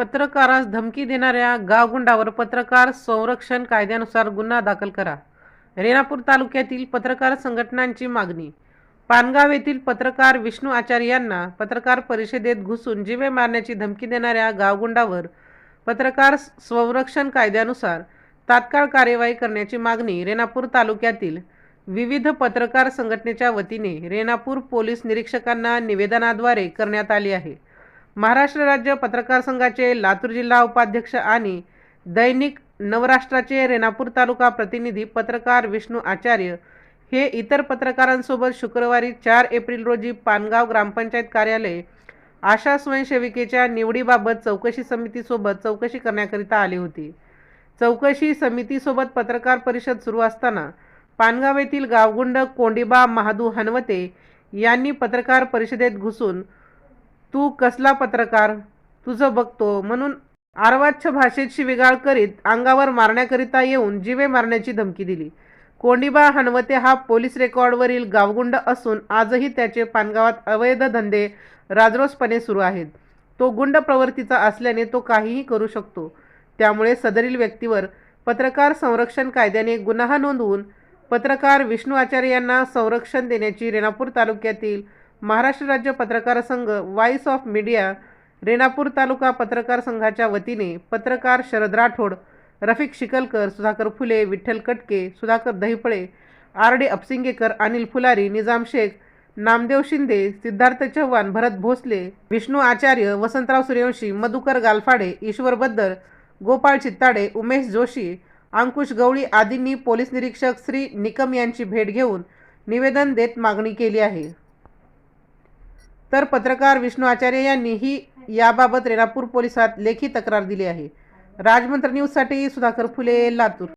पत्रकारास धमकी देणाऱ्या गावगुंडावर पत्रकार संरक्षण कायद्यानुसार गुन्हा दाखल करा. रेणापूर तालुक्यातील पत्रकार संघटनांची मागणी. पानगाव येथील पत्रकार विष्णू आचार्य यांना पत्रकार परिषदेत घुसून जीवे मारण्याची धमकी देणाऱ्या गावगुंडावर पत्रकार संरक्षण कायद्यानुसार तात्काळ कार्यवाही करण्याची मागणी रेणापूर तालुक्यातील विविध पत्रकार संघटनेच्या वतीने रेणापूर पोलीस निरीक्षकांना निवेदनाद्वारे करण्यात आली आहे. महाराष्ट्र राज्य पत्रकार संघाचे लातूर जिल्हा उपाध्यक्ष आणि दैनिक नवराष्ट्राचे रेणापूर तालुका प्रतिनिधी पत्रकार विष्णू आचार्य हे इतर पत्रकारांसोबत शुक्रवारी चार एप्रिल रोजी पानगाव ग्रामपंचायत कार्यालय आशा स्वयंसेविकेच्या निवडीबाबत चौकशी समितीसोबत चौकशी करण्याकरिता आली होती. चौकशी समितीसोबत पत्रकार परिषद सुरू असताना पानगाव येथील गावगुंड कोंडिबा महादू हनवते यांनी पत्रकार परिषदेत घुसून तू कसला पत्रकार? तुझं बघतो म्हणून आर्वाच्छ भाषेत शिवीगाळ करीत अंगावर मारण्याकरिता येऊन जीवे मारण्याची धमकी दिली. कोंडिबा हनवते हा पोलीस रेकॉर्डवरील गावगुंड असून आजही त्याचे पानगावात अवैध धंदे राजरोसपणे सुरू आहेत. तो गुंड प्रवृत्तीचा असल्याने तो काहीही करू शकतो. त्यामुळे सदरील व्यक्तीवर पत्रकार संरक्षण कायद्याने गुन्हा नोंदवून पत्रकार विष्णू आचार्य यांना संरक्षण देण्याची रेणापूर तालुक्यातील महाराष्ट्र राज्य पत्रकार संघ voice of media Renapur taluka पत्रकार संघाच्या वतीने पत्रकार शरद राठोड रफिक शिकलकर सुधाकर फुले विठ्ठल कटके सुधाकर दहिपळे आर डी अपसिंगेकर अनिल फुलारी निजाम शेख नामदेव शिंदे सिद्धार्थ चव्हाण भरत भोसले विष्णू आचार्य वसंतराव सूर्यवंशी मधुकर गालफाडे ईश्वर बद्दल गोपाळ चित्ताडे उमेश जोशी अंकुश गवळी आदींनी पोलीस निरीक्षक श्री निकम यांची भेट घेऊन निवेदन देत मागणी केली आहे. तर पत्रकार विष्णू आचार्य यांनीही याबाबत रेणापूर पोलिसात लेखी तक्रार दिली आहे. राजमंत्र न्यूजसाठी सुधाकर फुले लातूर.